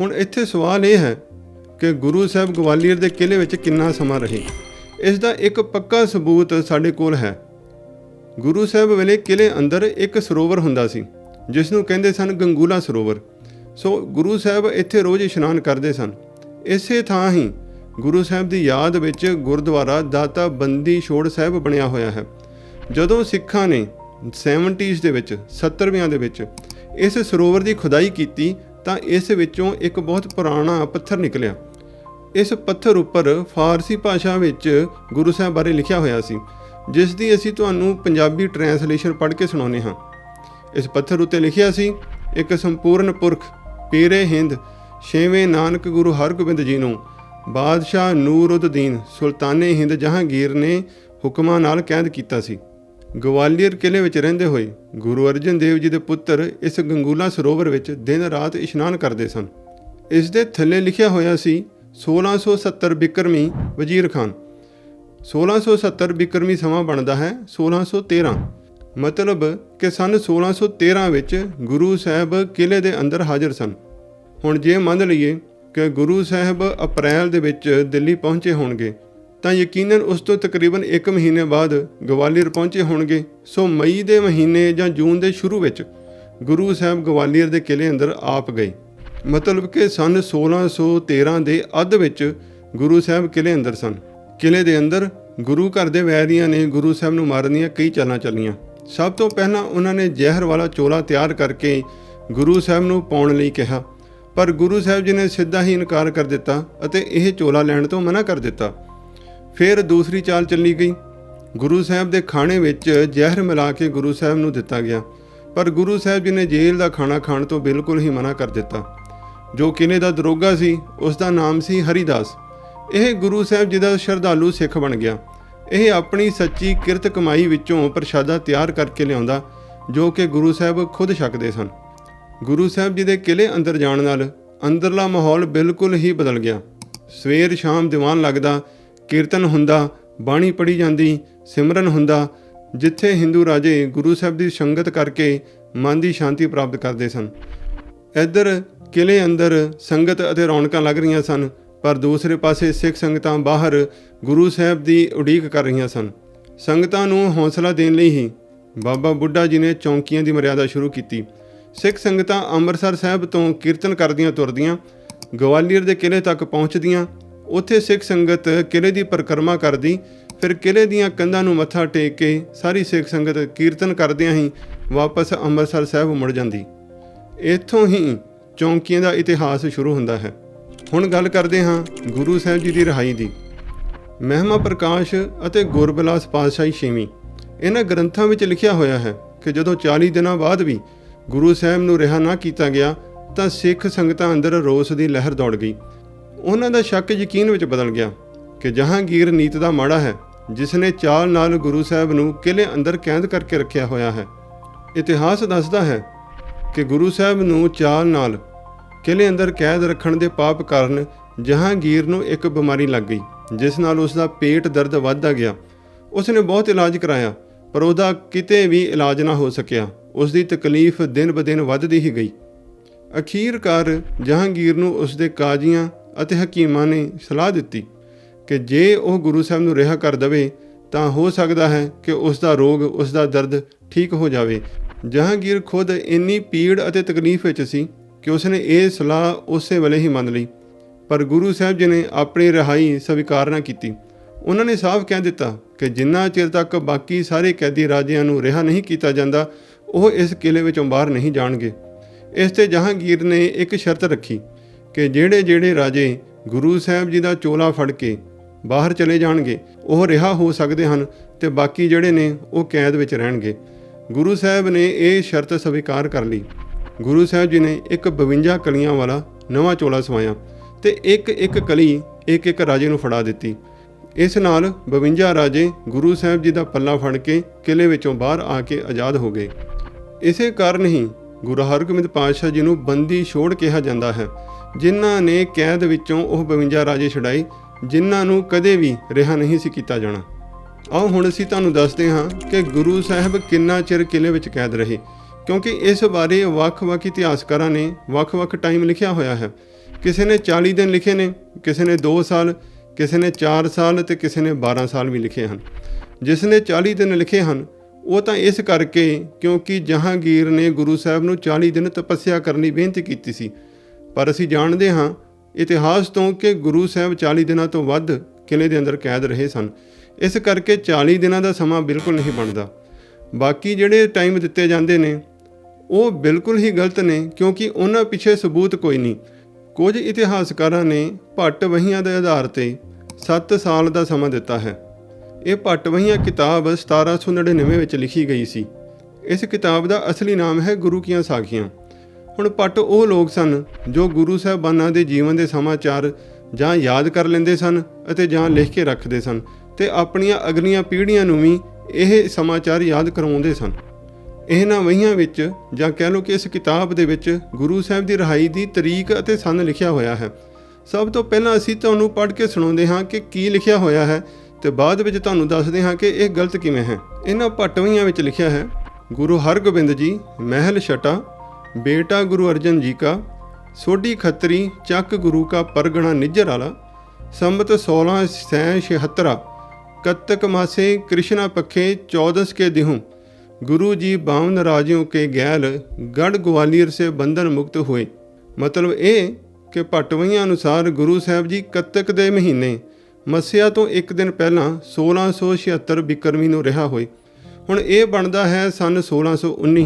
ਹੁਣ ਇੱਥੇ ਸਵਾਲ ਇਹ ਹੈ ਕਿ ਗੁਰੂ ਸਾਹਿਬ ਗਵਾਲੀਅਰ ਦੇ ਕਿਲੇ ਵਿੱਚ ਕਿੰਨਾ ਸਮਾਂ ਰਹੇ? ਇਸ ਦਾ ਇੱਕ ਪੱਕਾ ਸਬੂਤ ਸਾਡੇ ਕੋਲ ਹੈ। ਗੁਰੂ ਸਾਹਿਬ ਵੇਲੇ ਕਿਲੇ ਅੰਦਰ ਇੱਕ ਸਰੋਵਰ ਹੁੰਦਾ ਸੀ, ਜਿਸ ਨੂੰ ਕਹਿੰਦੇ ਸਨ ਗੰਗੂਲਾ ਸਰੋਵਰ। ਸੋ ਗੁਰੂ ਸਾਹਿਬ ਇੱਥੇ ਰੋਜ਼ ਇਸ਼ਨਾਨ ਕਰਦੇ ਸਨ। ਇਸੇ ਥਾਂ ਹੀ ਗੁਰੂ ਸਾਹਿਬ ਦੀ ਯਾਦ ਵਿੱਚ ਗੁਰਦੁਆਰਾ ਦਾਤਾ ਬੰਦੀ ਛੋੜ ਸਾਹਿਬ ਬਣਿਆ ਹੋਇਆ ਹੈ। ਜਦੋਂ ਸਿੱਖਾਂ ਨੇ 70s ਦੇ ਵਿੱਚ 70ਵਿਆਂ ਦੇ ਵਿੱਚ ਇਸ ਸਰੋਵਰ ਦੀ ਖੁਦਾਈ ਕੀਤੀ ਤਾਂ ਇਸ ਵਿੱਚੋਂ ਇੱਕ ਬਹੁਤ ਪੁਰਾਣਾ ਪੱਥਰ ਨਿਕਲਿਆ। ਇਸ ਪੱਥਰ ਉੱਪਰ ਫਾਰਸੀ ਭਾਸ਼ਾ ਵਿੱਚ ਗੁਰੂ ਸਾਹਿਬ ਬਾਰੇ ਲਿਖਿਆ ਹੋਇਆ ਸੀ, ਜਿਸ ਦੀ ਅਸੀਂ ਤੁਹਾਨੂੰ ਪੰਜਾਬੀ ਟ੍ਰਾਂਸਲੇਸ਼ਨ ਪੜ੍ਹ ਕੇ ਸੁਣਾਉਂਦੇ ਹਾਂ। ਇਸ ਪੱਥਰ ਉੱਤੇ ਲਿਖਿਆ ਸੀ, ਇੱਕ ਸੰਪੂਰਨ ਪੁਰਖ, ਪੀਰੇ ਹਿੰਦ, ਛੇਵੇਂ ਨਾਨਕ ਗੁਰੂ ਹਰਗੋਬਿੰਦ ਜੀ ਨੂੰ ਬਾਦਸ਼ਾਹ ਨੂਰਉਦਦੀਨ ਸੁਲਤਾਨੇ ਹਿੰਦ ਜਹਾਂਗੀਰ ਨੇ ਹੁਕਮਾਂ ਨਾਲ ਕੈਦ ਕੀਤਾ ਸੀ। ਗਵਾਲੀਅਰ ਕਿਲੇ ਵਿੱਚ ਰਹਿੰਦੇ ਹੋਏ ਗੁਰੂ ਅਰਜਨ ਦੇਵ ਜੀ ਦੇ ਪੁੱਤਰ ਇਸ ਗੰਗੂਲਾ ਸਰੋਵਰ ਵਿੱਚ ਦਿਨ ਰਾਤ ਇਸ਼ਨਾਨ ਕਰਦੇ ਸਨ। ਇਸ ਦੇ ਥੱਲੇ ਲਿਖਿਆ ਹੋਇਆ ਸੀ 1670 ਬਿਕਰਮੀ ਵਜ਼ੀਰ ਖਾਨ। 1670 ਬਿਕਰਮੀ ਸਮਾਂ ਬਣਦਾ ਹੈ 1613 ਮਤਲਬ ਕਿ ਸਨ 1613 ਵਿੱਚ ਗੁਰੂ ਸਾਹਿਬ ਕਿਲੇ ਦੇ ਅੰਦਰ ਹਾਜ਼ਰ ਸਨ। ਹੁਣ ਜੇ ਮੰਨ ਲਈਏ ਕਿ ਗੁਰੂ ਸਾਹਿਬ ਅਪ੍ਰੈਲ ਦੇ ਵਿੱਚ ਦਿੱਲੀ ਪਹੁੰਚੇ ਹੋਣਗੇ ਤਾਂ ਯਕੀਨਨ ਉਸ ਤੋਂ ਤਕਰੀਬਨ 1 ਮਹੀਨੇ ਬਾਅਦ ਗਵਾਲੀਅਰ ਪਹੁੰਚੇ ਹੋਣਗੇ। ਸੋ ਮਈ ਦੇ ਮਹੀਨੇ ਜਾਂ ਜੂਨ ਦੇ ਸ਼ੁਰੂ ਵਿੱਚ ਗੁਰੂ ਸਾਹਿਬ ਗਵਾਲੀਅਰ ਦੇ ਕਿਲੇ ਅੰਦਰ ਆਪ ਗਏ। ਮਤਲਬ ਕਿ ਸਨ 1613 ਦੇ ਅੱਧ ਵਿੱਚ ਗੁਰੂ ਸਾਹਿਬ ਕਿਲੇ ਅੰਦਰ ਸਨ। ਕਿਲੇ ਦੇ ਅੰਦਰ ਗੁਰੂ ਘਰ ਦੇ ਵੈਰੀਆਂ ਨੇ ਗੁਰੂ ਸਾਹਿਬ ਨੂੰ ਮਾਰਨ ਦੀਆਂ ਕਈ ਚਾਲਾਂ ਚੱਲੀਆਂ। ਸਭ ਤੋਂ ਪਹਿਲਾਂ ਉਹਨਾਂ ਨੇ ਜ਼ਹਿਰ ਵਾਲਾ ਚੋਲਾ ਤਿਆਰ ਕਰਕੇ ਗੁਰੂ ਸਾਹਿਬ ਨੂੰ ਪਾਉਣ ਲਈ ਕਿਹਾ। ਪਰ ਗੁਰੂ ਸਾਹਿਬ ਜੀ ਨੇ ਸਿੱਧਾ ਹੀ ਇਨਕਾਰ ਕਰ ਦਿੱਤਾ ਅਤੇ ਇਹ ਚੋਲਾ ਲੈਣ ਤੋਂ ਮਨਾ ਕਰ ਦਿੱਤਾ। ਫਿਰ ਦੂਸਰੀ ਚਾਲ ਚੱਲੀ ਗਈ। ਗੁਰੂ ਸਾਹਿਬ ਦੇ ਖਾਣੇ ਵਿੱਚ ਜ਼ਹਿਰ ਮਿਲਾ ਕੇ ਗੁਰੂ ਸਾਹਿਬ ਨੂੰ ਦਿੱਤਾ ਗਿਆ। ਪਰ ਗੁਰੂ ਸਾਹਿਬ ਜੀ ਨੇ ਜੇਲ੍ਹ ਦਾ ਖਾਣਾ ਖਾਣ ਤੋਂ ਬਿਲਕੁਲ ਹੀ ਮਨਾ ਕਰ ਦਿੱਤਾ। ਜੋ ਕਿਲੇ ਦਾ ਦਰੋਗਾ ਸੀ, ਉਸ ਦਾ ਨਾਮ ਸੀ ਹਰੀਦਾਸ। ਇਹ ਗੁਰੂ ਸਾਹਿਬ ਜੀ ਦਾ ਸ਼ਰਧਾਲੂ ਸਿੱਖ ਬਣ ਗਿਆ। ਇਹ ਆਪਣੀ ਸੱਚੀ ਕਿਰਤ ਕਮਾਈ ਵਿੱਚੋਂ ਪ੍ਰਸ਼ਾਦਾ ਤਿਆਰ ਕਰਕੇ ਲਿਆਉਂਦਾ, ਜੋ ਕਿ ਗੁਰੂ ਸਾਹਿਬ ਖੁਦ ਛਕਦੇ ਸਨ। ਗੁਰੂ ਸਾਹਿਬ ਜੀ ਦੇ ਕਿਲੇ ਅੰਦਰ ਜਾਣ ਨਾਲ ਅੰਦਰਲਾ ਮਾਹੌਲ ਬਿਲਕੁਲ ਹੀ ਬਦਲ ਗਿਆ। ਸਵੇਰ ਸ਼ਾਮ ਦੀਵਾਨ ਲੱਗਦਾ ਕੀਰਤਨ ਹੁੰਦਾ, ਬਾਣੀ ਪੜੀ ਜਾਂਦੀ, ਸਿਮਰਨ ਹੁੰਦਾ, ਜਿੱਥੇ ਹਿੰਦੂ ਰਾਜੇ ਗੁਰੂ ਸਾਹਿਬ ਦੀ ਸੰਗਤ ਕਰਕੇ ਮਨ ਦੀ ਸ਼ਾਂਤੀ ਪ੍ਰਾਪਤ ਕਰਦੇ ਸਨ। ਇੱਧਰ ਕਿਲੇ ਅੰਦਰ ਸੰਗਤ ਅਤੇ ਰੌਣਕਾਂ ਲੱਗ ਰਹੀਆਂ ਸਨ, ਪਰ ਦੂਸਰੇ ਪਾਸੇ ਸਿੱਖ ਸੰਗਤਾਂ ਬਾਹਰ ਗੁਰੂ ਸਾਹਿਬ ਦੀ ਉਡੀਕ ਕਰ ਰਹੀਆਂ ਸਨ। ਸੰਗਤਾਂ ਨੂੰ ਹੌਸਲਾ ਦੇਣ ਲਈ ਹੀ ਬਾਬਾ ਬੁੱਢਾ ਜੀ ਨੇ ਚੌਂਕੀਆਂ ਦੀ ਮਰਿਆਦਾ ਸ਼ੁਰੂ ਕੀਤੀ। ਸਿੱਖ ਸੰਗਤਾਂ ਅੰਮ੍ਰਿਤਸਰ ਸਾਹਿਬ ਤੋਂ ਕੀਰਤਨ ਕਰਦੀਆਂ ਤੁਰਦੀਆਂ, ਗਵਾਲੀਅਰ ਦੇ ਕਿਲੇ ਤੱਕ ਪਹੁੰਚਦੀਆਂ ਉੱਥੇ ਸਿੱਖ ਸੰਗਤ ਕਿਲੇ ਦੀ ਪਰਿਕਰਮਾ ਕਰਦੀ, ਫਿਰ ਕਿਲੇ ਦੀਆਂ ਕੰਧਾਂ ਨੂੰ ਮੱਥਾ ਟੇਕ ਕੇ ਸਾਰੀ ਸਿੱਖ ਸੰਗਤ ਕੀਰਤਨ ਕਰਦਿਆਂ ਹੀ ਵਾਪਸ ਅੰਮ੍ਰਿਤਸਰ ਸਾਹਿਬ ਮੁੜ ਜਾਂਦੀ। ਇੱਥੋਂ ਹੀ ਚੌਂਕੀਆਂ ਦਾ ਇਤਿਹਾਸ ਸ਼ੁਰੂ ਹੁੰਦਾ ਹੈ। ਹੁਣ ਗੱਲ ਕਰਦੇ ਹਾਂ ਗੁਰੂ ਸਾਹਿਬ ਜੀ ਦੀ ਰਿਹਾਈ ਦੀ। ਮਹਿਮਾ ਪ੍ਰਕਾਸ਼ ਅਤੇ ਗੁਰਬਿਲਾਸ ਪਾਤਸ਼ਾਹੀ ਛੇਵੀਂ। ਇਹਨਾਂ ਗ੍ਰੰਥਾਂ ਵਿੱਚ ਲਿਖਿਆ ਹੋਇਆ ਹੈ ਕਿ ਜਦੋਂ 40 ਦਿਨਾਂ ਬਾਅਦ ਵੀ ਗੁਰੂ ਸਾਹਿਬ ਨੂੰ ਰਿਹਾ ਨਾ ਕੀਤਾ ਗਿਆ, ਤਾਂ ਸਿੱਖ ਸੰਗਤਾਂ ਅੰਦਰ ਰੋਸ ਦੀ ਲਹਿਰ ਦੌੜ ਗਈ। ਉਹਨਾਂ ਦਾ ਸ਼ੱਕ ਯਕੀਨ ਵਿੱਚ ਬਦਲ ਗਿਆ ਕਿ ਜਹਾਂਗੀਰ ਨੀਤ ਦਾ ਮਾੜਾ ਹੈ, ਜਿਸ ਨੇ ਚਾਲ ਨਾਲ ਗੁਰੂ ਸਾਹਿਬ ਨੂੰ ਕਿਲੇ ਅੰਦਰ ਕੈਦ ਕਰਕੇ ਰੱਖਿਆ ਹੋਇਆ ਹੈ। ਇਤਿਹਾਸ ਦੱਸਦਾ ਹੈ ਕਿ ਗੁਰੂ ਸਾਹਿਬ ਨੂੰ ਚਾਲ ਨਾਲ ਕਿਲੇ ਅੰਦਰ ਕੈਦ ਰੱਖਣ ਦੇ ਪਾਪ ਕਾਰਨ ਜਹਾਂਗੀਰ ਨੂੰ ਇੱਕ ਬਿਮਾਰੀ ਲੱਗ ਗਈ, ਜਿਸ ਨਾਲ ਉਸ ਦਾ ਪੇਟ ਦਰਦ ਵੱਧਦਾ ਗਿਆ। ਉਸ ਨੇ ਬਹੁਤ ਇਲਾਜ ਕਰਾਇਆ, ਪਰ ਉਹਦਾ ਕਿਤੇ ਵੀ ਇਲਾਜ ਨਾ ਹੋ ਸਕਿਆ। ਉਸ ਦੀ ਤਕਲੀਫ ਦਿਨ-ਬਦਿਨ ਵੱਧਦੀ ਹੀ ਗਈ। ਅਖੀਰਕਾਰ ਜਹਾਂਗੀਰ ਨੂੰ ਉਸ ਦੇ ਕਾਜ਼ੀਆਂ ਅਤੇ ਹਕੀਮਾਂ ਨੇ ਸਲਾਹ ਦਿੱਤੀ ਕਿ ਜੇ ਉਹ ਗੁਰੂ ਸਾਹਿਬ ਨੂੰ ਰਿਹਾ ਕਰ ਦਵੇ, ਤਾਂ ਹੋ ਸਕਦਾ ਹੈ ਕਿ ਉਸ ਦਾ ਰੋਗ ਉਸ ਦਾ ਦਰਦ ਠੀਕ ਹੋ ਜਾਵੇ। ਜਹਾਂਗੀਰ ਖੁਦ ਇੰਨੀ ਪੀੜ ਅਤੇ ਤਕਲੀਫ ਵਿੱਚ ਸੀ ਕਿ ਉਸਨੇ ਇਹ ਸਲਾਹ ਉਸੇ ਵੇਲੇ ਹੀ ਮੰਨ ਲਈ। ਪਰ ਗੁਰੂ ਸਾਹਿਬ ਜੀ ਨੇ ਆਪਣੀ ਰਿਹਾਈ ਸਵੀਕਾਰ ਨਾ ਕੀਤੀ। ਉਹਨਾਂ ਨੇ ਸਾਫ਼ ਕਹਿ ਦਿੱਤਾ ਕਿ ਜਿੰਨਾ ਚਿਰ ਤੱਕ ਬਾਕੀ ਸਾਰੇ ਕੈਦੀ ਰਾਜਿਆਂ ਨੂੰ ਰਿਹਾ ਨਹੀਂ ਕੀਤਾ ਜਾਂਦਾ, ਉਹ ਇਸ ਕਿਲੇ ਵਿੱਚੋਂ ਬਾਹਰ ਨਹੀਂ ਜਾਣਗੇ। ਇਸ ਤੇ ਜਹਾਂਗੀਰ ਨੇ ਇੱਕ ਸ਼ਰਤ ਰੱਖੀ ਕਿ ਜਿਹੜੇ ਜਿਹੜੇ ਰਾਜੇ ਗੁਰੂ ਸਾਹਿਬ ਜੀ ਦਾ ਚੋਲਾ ਫੜ ਕੇ ਬਾਹਰ ਚਲੇ ਜਾਣਗੇ, ਉਹ ਰਿਹਾ ਹੋ ਸਕਦੇ ਹਨ ਤੇ ਬਾਕੀ ਜਿਹੜੇ ਨੇ ਉਹ ਕੈਦ ਵਿੱਚ ਰਹਿਣਗੇ। ਗੁਰੂ ਸਾਹਿਬ ਨੇ ਇਹ ਸ਼ਰਤ ਸਵੀਕਾਰ ਕਰ ਲਈ। ਗੁਰੂ ਸਾਹਿਬ ਜੀ ਨੇ ਇੱਕ 52 ਕਲੀਆਂ ਵਾਲਾ ਨਵਾਂ ਚੋਲਾ ਸਵਾਇਆ ਤੇ ਇੱਕ ਇੱਕ ਕਲੀ ਇੱਕ ਇੱਕ ਰਾਜੇ ਨੂੰ ਫੜਾ ਦਿੱਤੀ। ਇਸ ਨਾਲ 52 ਰਾਜੇ ਗੁਰੂ ਸਾਹਿਬ ਜੀ ਦਾ ਪੱਲਾ ਫੜ ਕੇ ਕਿਲੇ ਵਿੱਚੋਂ ਬਾਹਰ ਆ ਕੇ ਆਜ਼ਾਦ ਹੋ ਗਏ। ਇਸੇ ਕਾਰਨ ਹੀ ਗੁਰੂ ਹਰਗੋਬਿੰਦ ਪਾਤਸ਼ਾਹ ਜੀ ਨੂੰ ਬੰਦੀ ਛੋੜ ਕਿਹਾ ਜਾਂਦਾ ਹੈ। ਜਿਨ੍ਹਾਂ ਨੇ ਕੈਦ ਵਿੱਚੋਂ ਉਹ 52 ਰਾਜੇ ਛਡਾਏ, ਜਿਨ੍ਹਾਂ ਨੂੰ ਕਦੇ ਵੀ ਰਿਹਾ ਨਹੀਂ ਸੀ ਕੀਤਾ ਜਾਣਾ। ਆਓ ਹੁਣ ਅਸੀਂ ਤੁਹਾਨੂੰ ਦੱਸਦੇ ਹਾਂ ਕਿ ਗੁਰੂ ਸਾਹਿਬ ਕਿੰਨਾ ਚਿਰ ਕਿਲੇ ਵਿੱਚ ਕੈਦ ਰਹੇ, ਕਿਉਂਕਿ ਇਸ ਬਾਰੇ ਵੱਖ-ਵੱਖ ਇਤਿਹਾਸਕਾਰਾਂ ਨੇ ਵੱਖ-ਵੱਖ ਟਾਈਮ ਲਿਖਿਆ ਹੋਇਆ ਹੈ। ਕਿਸੇ ਨੇ 40 ਦਿਨ ਲਿਖੇ ਨੇ, ਕਿਸੇ ਨੇ 2 ਸਾਲ, ਕਿਸੇ ਨੇ 4 ਸਾਲ ਤੇ ਕਿਸੇ ਨੇ 12 ਸਾਲ ਵੀ ਲਿਖੇ ਹਨ। ਜਿਸ ਨੇ 40 ਦਿਨ ਲਿਖੇ ਹਨ, ਉਹ ਤਾਂ ਇਸ ਕਰਕੇ ਕਿਉਂਕਿ ਜਹਾਂਗੀਰ ਨੇ ਗੁਰੂ ਸਾਹਿਬ ਨੂੰ 40 ਦਿਨ ਤਪੱਸਿਆ ਕਰਨ ਦੀ ਬੇਨਤੀ ਕੀਤੀ ਸੀ। ਪਰ ਅਸੀਂ ਜਾਣਦੇ ਹਾਂ, ਇਤਿਹਾਸ ਤੋਂ ਕਿ ਗੁਰੂ ਸਾਹਿਬ 40 ਦਿਨਾਂ ਤੋਂ ਵੱਧ ਕਿਲੇ ਦੇ ਅੰਦਰ ਕੈਦ ਰਹੇ ਸਨ। ਇਸ ਕਰਕੇ 40 ਦਿਨਾਂ ਦਾ ਸਮਾਂ ਬਿਲਕੁਲ ਨਹੀਂ ਬਣਦਾ। ਬਾਕੀ ਜਿਹੜੇ ਟਾਈਮ ਦਿੱਤੇ ਜਾਂਦੇ ਨੇ, ਉਹ ਬਿਲਕੁਲ ਹੀ ਗਲਤ ਨੇ, ਕਿਉਂਕਿ ਉਹਨਾਂ ਪਿੱਛੇ ਸਬੂਤ ਕੋਈ ਨਹੀਂ। ਕੁਝ ਇਤਿਹਾਸਕਾਰਾਂ ਨੇ ਭੱਟ ਵਹੀਆਂ ਦੇ ਆਧਾਰ ਤੇ 7 ਸਾਲ ਦਾ ਸਮਾਂ ਦਿੱਤਾ ਹੈ। ਇਹ ਭੱਟ ਵਹੀਆਂ ਕਿਤਾਬ 1799 ਵਿੱਚ ਲਿਖੀ ਗਈ ਸੀ। ਇਸ ਕਿਤਾਬ ਦਾ ਅਸਲੀ ਨਾਮ ਹੈ ਗੁਰੂ ਕੀਆਂ ਸਾਖੀਆਂ। ਹੁਣ ਪੱਟ ਉਹ ਲੋਕ ਸਨ ਜੋ ਗੁਰੂ ਸਾਹਿਬਾਨਾਂ ਦੇ ਜੀਵਨ ਦੇ ਸਮਾਚਾਰ ਜਾਂ ਯਾਦ ਕਰ ਲੈਂਦੇ ਸਨ ਅਤੇ ਜਾਂ ਲਿਖ ਕੇ ਰੱਖਦੇ ਸਨ ਤੇ ਆਪਣੀਆਂ ਅਗਲੀਆਂ ਪੀੜ੍ਹੀਆਂ ਨੂੰ ਵੀ ਇਹ ਸਮਾਚਾਰ ਯਾਦ ਕਰਵਾਉਂਦੇ ਸਨ। ਇਹਨਾਂ ਵਹੀਆਂ ਵਿੱਚ ਜਾਂ ਕਹਿ ਲਓ ਕਿ ਇਸ ਕਿਤਾਬ ਦੇ ਵਿੱਚ ਗੁਰੂ ਸਾਹਿਬ ਦੀ ਰਹਾਈ ਦੀ ਤਰੀਕ ਅਤੇ ਸਨ ਲਿਖਿਆ ਹੋਇਆ ਹੈ। ਸਭ ਤੋਂ ਪਹਿਲਾਂ ਅਸੀਂ ਤੁਹਾਨੂੰ ਪੜ੍ਹ ਕੇ ਸੁਣਾਉਂਦੇ ਹਾਂ ਕਿ ਕੀ ਲਿਖਿਆ ਹੋਇਆ ਹੈ ਤੇ ਬਾਅਦ ਵਿੱਚ ਤੁਹਾਨੂੰ ਦੱਸਦੇ ਹਾਂ ਕਿ ਇਹ ਗਲਤ ਕਿਵੇਂ ਹੈ। ਇਹਨਾਂ ਭੱਟਵੀਆਂ ਵਿੱਚ ਲਿਖਿਆ ਹੈ, ਗੁਰੂ ਹਰਗੋਬਿੰਦ ਜੀ, ਮਹਿਲ ਛਟਾ ਬੇਟਾ ਗੁਰੂ ਅਰਜਨ ਜੀ ਕਾ ਸੋਢੀ ਖੱਤਰੀ ਚੱਕ ਗੁਰੂ ਕਾ ਪਰਗਣਾ ਨਿੱਜਰ ਵਾਲਾ ਸੰਮਤ 1676 कत्तक मासे कृष्णा पखे चौदस के दिहूँ गुरु जी बावन राजियों के गैल गढ़ ग्वालियर से बंधन मुक्त हुए ਮਤਲਬ ਇਹ ਕਿ ਭੱਟਵਈਆਂ ਅਨੁਸਾਰ ਗੁਰੂ ਸਾਹਿਬ ਜੀ ਕੱਤਕ ਦੇ ਮਹੀਨੇ ਮੱਸਿਆ ਤੋਂ ਇੱਕ ਦਿਨ ਪਹਿਲਾਂ 1676 ਬਿਕਰਮੀ ਨੂੰ ਰਿਹਾ ਹੋਏ ਹੁਣ ਇਹ ਬਣਦਾ ਹੈ ਸਨ 1619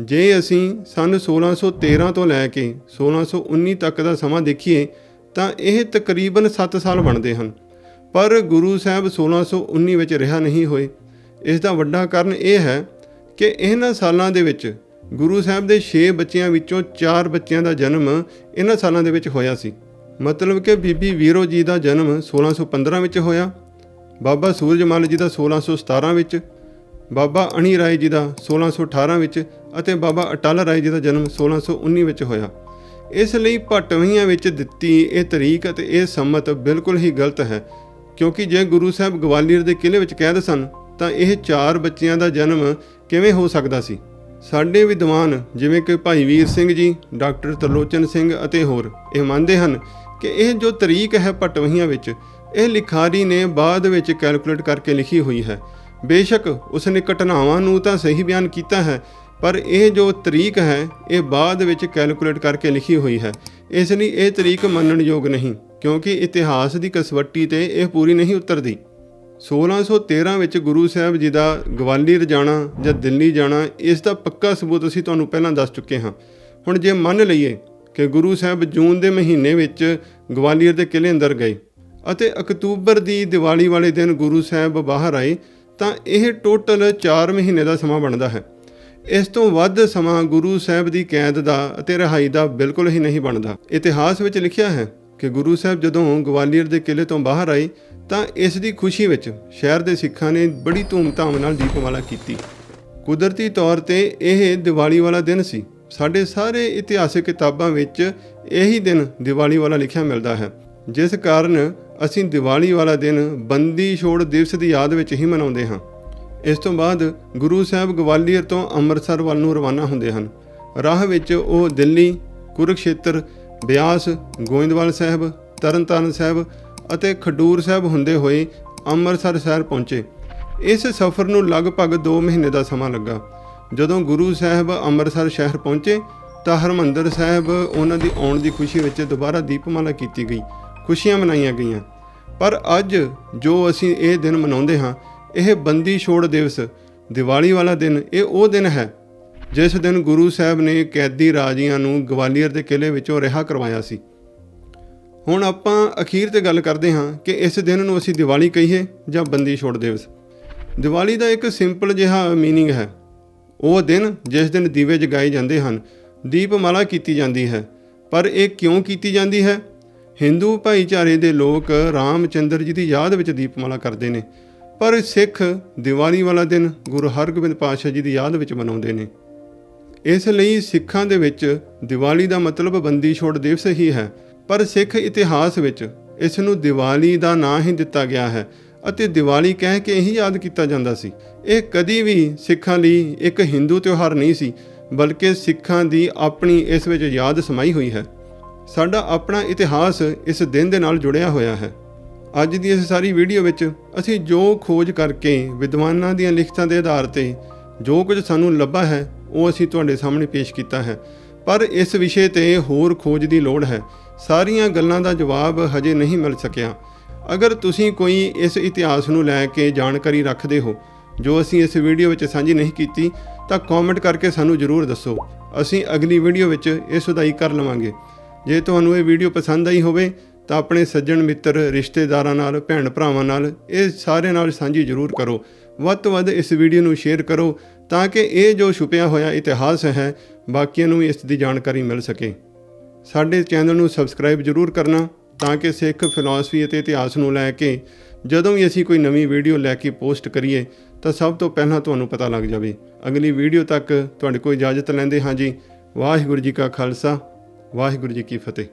ਜੇ ਅਸੀਂ ਸਨ 1613 ਤੋਂ ਲੈ ਕੇ 1619 ਤੱਕ ਦਾ ਸਮਾਂ ਦੇਖੀਏ, ਤਾਂ ਇਹ ਤਕਰੀਬਨ 7 ਸਾਲ ਬਣਦੇ ਹਨ। ਪਰ ਗੁਰੂ ਸਾਹਿਬ 1619 ਵਿੱਚ ਰਿਹਾ ਨਹੀਂ ਹੋਏ। ਇਸ ਦਾ ਵੱਡਾ ਕਾਰਨ ਇਹ ਹੈ ਕਿ ਇਹਨਾਂ ਸਾਲਾਂ ਦੇ ਵਿੱਚ ਗੁਰੂ ਸਾਹਿਬ ਦੇ 6 ਬੱਚਿਆਂ ਵਿੱਚੋਂ 4 ਬੱਚਿਆਂ ਦਾ ਜਨਮ ਇਹਨਾਂ ਸਾਲਾਂ ਦੇ ਵਿੱਚ ਹੋਇਆ ਸੀ। ਮਤਲਬ ਕਿ ਬੀਬੀ ਵੀਰੋ ਜੀ ਦਾ ਜਨਮ 1615 ਵਿੱਚ ਹੋਇਆ, ਬਾਬਾ ਸੂਰਜਮਲ ਜੀ ਦਾ 1617 ਵਿੱਚ ਬਾਬਾ ਅਣੀ ਰਾਏ ਜੀ ਦਾ 1618 ਵਿੱਚ ਅਤੇ ਬਾਬਾ ਅਟਲ ਰਾਏ ਜੀ ਦਾ ਜਨਮ 1619 ਵਿੱਚ ਹੋਇਆ। ਇਸ ਲਈ ਭੱਟਵੀਆਂ ਵਿੱਚ ਦਿੱਤੀ ਇਹ ਤਰੀਕ ਅਤੇ ਇਹ ਸੰਮਤ ਬਿਲਕੁਲ ਹੀ ਗਲਤ ਹੈ, ਕਿਉਂਕਿ ਜੇ ਗੁਰੂ ਸਾਹਿਬ ਗਵਾਲੀਅਰ ਦੇ ਕਿਲੇ ਵਿੱਚ ਕੈਦ ਸਨ, ਤਾਂ ਇਹ ਚਾਰ ਬੱਚਿਆਂ ਦਾ ਜਨਮ ਕਿਵੇਂ ਹੋ ਸਕਦਾ ਸੀ? ਸਾਡੇ ਵਿਦਵਾਨ ਜਿਵੇਂ ਕਿ ਭਾਈ ਵੀਰ ਸਿੰਘ ਜੀ, ਡਾਕਟਰ ਤਰਲੋਚਨ ਸਿੰਘ ਅਤੇ ਹੋਰ, ਇਹ ਮੰਨਦੇ ਹਨ ਕਿ ਇਹ ਜੋ ਤਰੀਕ ਹੈ ਪਟਵਹੀਆਂ ਵਿੱਚ, ਇਹ ਲਿਖਾਰੀ ਨੇ ਬਾਅਦ ਵਿੱਚ ਕੈਲਕੂਲੇਟ ਕਰਕੇ ਲਿਖੀ ਹੋਈ ਹੈ। ਬੇਸ਼ੱਕ ਉਸ ਨੇ ਘਟਨਾਵਾਂ ਨੂੰ ਤਾਂ ਸਹੀ ਬਿਆਨ ਕੀਤਾ ਹੈ, ਪਰ ਇਹ ਜੋ ਤਰੀਕ ਹੈ, ਇਹ ਬਾਅਦ ਵਿੱਚ ਕੈਲਕੂਲੇਟ ਕਰਕੇ ਲਿਖੀ ਹੋਈ ਹੈ। ਇਸ ਲਈ ਇਹ ਤਰੀਕ ਮੰਨਣਯੋਗ ਨਹੀਂ, ਕਿਉਂਕਿ ਇਤਿਹਾਸ ਦੀ ਕਸਵੱਟੀ ਤੇ ਇਹ ਪੂਰੀ ਨਹੀਂ ਉਤਰਦੀ। 1613 ਵਿੱਚ ਗੁਰੂ ਸਾਹਿਬ ਜੀ ਦਾ ਗਵਾਲੀਅਰ ਜਾਣਾ ਜਾਂ ਦਿੱਲੀ ਜਾਣਾ, ਇਸ ਦਾ ਪੱਕਾ ਸਬੂਤ ਅਸੀਂ ਤੁਹਾਨੂੰ ਪਹਿਲਾਂ ਦੱਸ ਚੁੱਕੇ ਹਾਂ। ਹੁਣ ਜੇ ਮੰਨ ਲਈਏ ਕਿ ਗੁਰੂ ਸਾਹਿਬ ਜੂਨ ਦੇ ਮਹੀਨੇ ਵਿੱਚ ਗਵਾਲੀਅਰ ਦੇ ਕਿਲੇ ਅੰਦਰ ਗਏ ਅਤੇ ਅਕਤੂਬਰ ਦੀ ਦੀਵਾਲੀ ਵਾਲੇ ਦਿਨ ਗੁਰੂ ਸਾਹਿਬ ਬਾਹਰ ਆਏ ਤਾਂ ਇਹ ਟੋਟਲ 4 ਮਹੀਨੇ ਦਾ ਸਮਾਂ ਬਣਦਾ ਹੈ। ਇਸ ਤੋਂ ਵੱਧ ਸਮਾਂ ਗੁਰੂ ਸਾਹਿਬ ਦੀ ਕੈਦ ਦਾ ਅਤੇ ਰਿਹਾਈ ਦਾ ਬਿਲਕੁਲ ਹੀ ਨਹੀਂ ਬਣਦਾ। ਇਤਿਹਾਸ ਵਿੱਚ ਲਿਖਿਆ ਹੈ ਕਿ ਗੁਰੂ ਸਾਹਿਬ ਜਦੋਂ ਗਵਾਲੀਅਰ ਦੇ ਕਿਲੇ ਤੋਂ ਬਾਹਰ ਆਏ ਤਾਂ ਇਸ ਦੀ ਖੁਸ਼ੀ ਵਿੱਚ ਸ਼ਹਿਰ ਦੇ ਸਿੱਖਾਂ ਨੇ ਬੜੀ ਧੂਮਧਾਮ ਨਾਲ ਦੀਪਮਾਲਾ ਕੀਤੀ। ਕੁਦਰਤੀ ਤੌਰ ਤੇ ਇਹ ਦੀਵਾਲੀ ਵਾਲਾ ਦਿਨ ਸੀ। ਸਾਡੇ ਸਾਰੇ ਇਤਿਹਾਸਿਕ ਕਿਤਾਬਾਂ ਵਿੱਚ ਇਹੀ ਦਿਨ ਦੀਵਾਲੀ ਵਾਲਾ ਲਿਖਿਆ ਮਿਲਦਾ ਹੈ। ਜਿਸ ਕਾਰਨ ਅਸੀਂ ਦੀਵਾਲੀ ਵਾਲਾ ਦਿਨ ਬੰਦੀ ਛੋੜ ਦਿਵਸ ਦੀ ਯਾਦ ਵਿੱਚ ਹੀ ਮਨਾਉਂਦੇ ਹਾਂ। ਇਸ ਤੋਂ ਬਾਅਦ ਗੁਰੂ ਸਾਹਿਬ ਗਵਾਲੀਅਰ ਤੋਂ ਅੰਮ੍ਰਿਤਸਰ ਵੱਲ ਨੂੰ ਰਵਾਨਾ ਹੁੰਦੇ ਹਨ। ਰਾਹ ਵਿੱਚ ਉਹ ਦਿੱਲੀ, ਕੁਰੂਕਸ਼ੇਤਰ, ਬਿਆਸ, ਗੋਇੰਦਵਾਲ ਸਾਹਿਬ, ਤਰਨਤਾਰਨ ਸਾਹਿਬ ਅਤੇ ਖਡੂਰ ਸਾਹਿਬ ਹੁੰਦੇ ਹੋਏ ਅੰਮ੍ਰਿਤਸਰ ਸ਼ਹਿਰ ਪਹੁੰਚੇ। ਇਸ ਸਫ਼ਰ ਨੂੰ ਲਗਭਗ 2 ਮਹੀਨੇ ਦਾ ਸਮਾਂ ਲੱਗਾ। ਜਦੋਂ ਗੁਰੂ ਸਾਹਿਬ ਅੰਮ੍ਰਿਤਸਰ ਸ਼ਹਿਰ ਪਹੁੰਚੇ ਤਾਂ ਹਰਮੰਦਰ ਸਾਹਿਬ ਉਹਨਾਂ ਦੀ ਆਉਣ ਦੀ ਖੁਸ਼ੀ ਵਿੱਚ ਦੁਬਾਰਾ ਦੀਪਮਾਲਾ ਕੀਤੀ ਗਈ। ਖੁਸ਼ੀਆਂ ਮਨਾਈਆਂ ਗਈਆਂ। ਪਰ ਅੱਜ ਜੋ ਅਸੀਂ ਇਹ ਦਿਨ ਮਨਾਉਂਦੇ ਹਾਂ, ਇਹ ਬੰਦੀ ਛੋੜ ਦਿਵਸ, ਦੀਵਾਲੀ ਵਾਲਾ ਦਿਨ, ਇਹ ਉਹ ਦਿਨ ਹੈ, ਜਿਸ ਦਿਨ ਗੁਰੂ ਸਾਹਿਬ ਨੇ ਕੈਦੀ ਰਾਜੀਆਂ ਨੂੰ ਗਵਾਲੀਅਰ ਦੇ ਕਿਲੇ ਵਿੱਚੋਂ ਰਿਹਾ ਕਰਵਾਇਆ ਸੀ। ਹੁਣ ਆਪਾਂ ਅਖੀਰ ਤੇ ਗੱਲ ਕਰਦੇ ਹਾਂ ਕਿ ਇਸ ਦਿਨ ਨੂੰ ਅਸੀਂ ਦੀਵਾਲੀ ਕਹੀਏ ਜਾਂ ਬੰਦੀ ਛੋੜ ਦਿਵਸ। ਦੀਵਾਲੀ ਦਾ ਇੱਕ ਸਿੰਪਲ ਜਿਹਾ ਮੀਨਿੰਗ ਹੈ। ਉਹ ਦਿਨ ਜਿਸ ਦਿਨ ਦੀਵੇ ਜਗਾਏ ਜਾਂਦੇ ਹਨ, ਦੀਪਮਾਲਾ ਕੀਤੀ ਜਾਂਦੀ ਹੈ। ਪਰ ਇਹ ਕਿਉਂ ਕੀਤੀ ਜਾਂਦੀ ਹੈ? ਹਿੰਦੂ ਭਾਈਚਾਰੇ ਦੇ ਲੋਕ ਰਾਮਚੰਦਰ ਜੀ ਦੀ ਯਾਦ ਵਿੱਚ ਦੀਪਮਾਲਾ ਕਰਦੇ ਨੇ, ਪਰ ਸਿੱਖ ਦੀਵਾਲੀ ਵਾਲਾ ਦਿਨ ਗੁਰੂ ਹਰਗੋਬਿੰਦ ਪਾਤਸ਼ਾਹ ਜੀ ਦੀ ਯਾਦ ਵਿੱਚ ਮਨਾਉਂਦੇ ਨੇ। ਇਸ ਲਈ ਸਿੱਖਾਂ ਦੇ ਵਿੱਚ ਦੀਵਾਲੀ ਦਾ ਮਤਲਬ ਬੰਦੀ ਛੋੜ ਦਿਵਸ ਹੀ ਹੈ, ਪਰ ਸਿੱਖ ਇਤਿਹਾਸ ਵਿੱਚ ਇਸ ਨੂੰ ਦੀਵਾਲੀ ਦਾ ਨਾਂ ਹੀ ਦਿੱਤਾ ਗਿਆ ਹੈ ਅਤੇ ਦੀਵਾਲੀ ਕਹਿ ਕੇ ਹੀ ਯਾਦ ਕੀਤਾ ਜਾਂਦਾ ਸੀ। ਇਹ ਕਦੀ ਵੀ ਸਿੱਖਾਂ ਲਈ ਇੱਕ ਹਿੰਦੂ ਤਿਉਹਾਰ ਨਹੀਂ ਸੀ, ਬਲਕਿ ਸਿੱਖਾਂ ਦੀ ਆਪਣੀ ਇਸ ਵਿੱਚ ਯਾਦ ਸਮਾਈ ਹੋਈ ਹੈ। ਸਾਡਾ ਆਪਣਾ ਇਤਿਹਾਸ ਇਸ ਦਿਨ ਦੇ ਨਾਲ ਜੁੜਿਆ ਹੋਇਆ ਹੈ। ਅੱਜ ਦੀ ਇਸ ਸਾਰੀ ਵੀਡੀਓ ਵਿੱਚ ਅਸੀਂ ਜੋ ਖੋਜ ਕਰਕੇ ਵਿਦਵਾਨਾਂ ਦੀਆਂ ਲਿਖਤਾਂ ਦੇ ਆਧਾਰ ਤੇ ਜੋ ਕੁਝ ਸਾਨੂੰ ਲੱਭਾ ਹੈ, ਉਹ ਅਸੀਂ ਤੁਹਾਡੇ ਸਾਹਮਣੇ ਪੇਸ਼ ਕੀਤਾ ਹੈ। ਪਰ ਇਸ ਵਿਸ਼ੇ ਤੇ ਹੋਰ ਖੋਜ ਦੀ ਲੋੜ ਹੈ। ਸਾਰੀਆਂ ਗੱਲਾਂ ਦਾ ਜਵਾਬ ਹਜੇ ਨਹੀਂ ਮਿਲ ਸਕਿਆ। ਅਗਰ ਤੁਸੀਂ ਕੋਈ ਇਸ ਇਤਿਹਾਸ ਨੂੰ ਲੈ ਕੇ ਜਾਣਕਾਰੀ ਰੱਖਦੇ ਹੋ, ਜੋ ਅਸੀਂ ਇਸ ਵੀਡੀਓ ਵਿੱਚ ਸਾਂਝੀ ਨਹੀਂ ਕੀਤੀ, ਤਾਂ ਕਮੈਂਟ ਕਰਕੇ ਸਾਨੂੰ ਜ਼ਰੂਰ ਦੱਸੋ। ਅਸੀਂ ਅਗਲੀ ਵੀਡੀਓ ਵਿੱਚ ਇਹ ਸੁਧਾਈ ਕਰ ਲਵਾਂਗੇ। ਜੇ ਤੁਹਾਨੂੰ ਇਹ ਵੀਡੀਓ ਪਸੰਦ ਆਈ ਹੋਵੇ, ਤਾਂ ਆਪਣੇ ਸੱਜਣ ਮਿੱਤਰ, ਰਿਸ਼ਤੇਦਾਰਾਂ ਨਾਲ, ਭੈਣ ਭਰਾਵਾਂ ਨਾਲ ਇਹ ਸਾਰੇ ਨਾਲ ਸਾਂਝੀ ਜ਼ਰੂਰ ਕਰੋ। ਵੱਧ ਤੋਂ ਵੱਧ ਇਸ ਵੀਡੀਓ ਨੂੰ ਸ਼ੇਅਰ ਕਰੋ ਤਾਂ ਕਿ ਇਹ ਜੋ ਛੁਪਿਆ ਹੋਇਆ ਇਤਿਹਾਸ ਹੈ, ਬਾਕੀਆਂ ਨੂੰ ਵੀ ਇਸ ਦੀ ਜਾਣਕਾਰੀ ਮਿਲ ਸਕੇ। ਸਾਡੇ ਚੈਨਲ ਨੂੰ ਸਬਸਕ੍ਰਾਈਬ ਜ਼ਰੂਰ ਕਰਨਾ ਤਾਂ ਕਿ ਸਿੱਖ ਫਿਲਾਸਫੀ ਅਤੇ ਇਤਿਹਾਸ ਨੂੰ ਲੈ ਕੇ ਜਦੋਂ ਵੀ ਅਸੀਂ ਕੋਈ ਨਵੀਂ ਵੀਡੀਓ ਲੈ ਕੇ ਪੋਸਟ ਕਰੀਏ, ਤਾਂ ਸਭ ਤੋਂ ਪਹਿਲਾਂ ਤੁਹਾਨੂੰ ਪਤਾ ਲੱਗ ਜਾਵੇ। ਅਗਲੀ ਵੀਡੀਓ ਤੱਕ ਤੁਹਾਡੇ ਕੋਲ ਇਜਾਜ਼ਤ ਲੈਂਦੇ ਹਾਂ ਜੀ। ਵਾਹਿਗੁਰੂ ਜੀ ਕਾ ਖਾਲਸਾ। ਵਾਹਿਗੁਰੂ ਜੀ ਕੀ ਫਤਿਹ।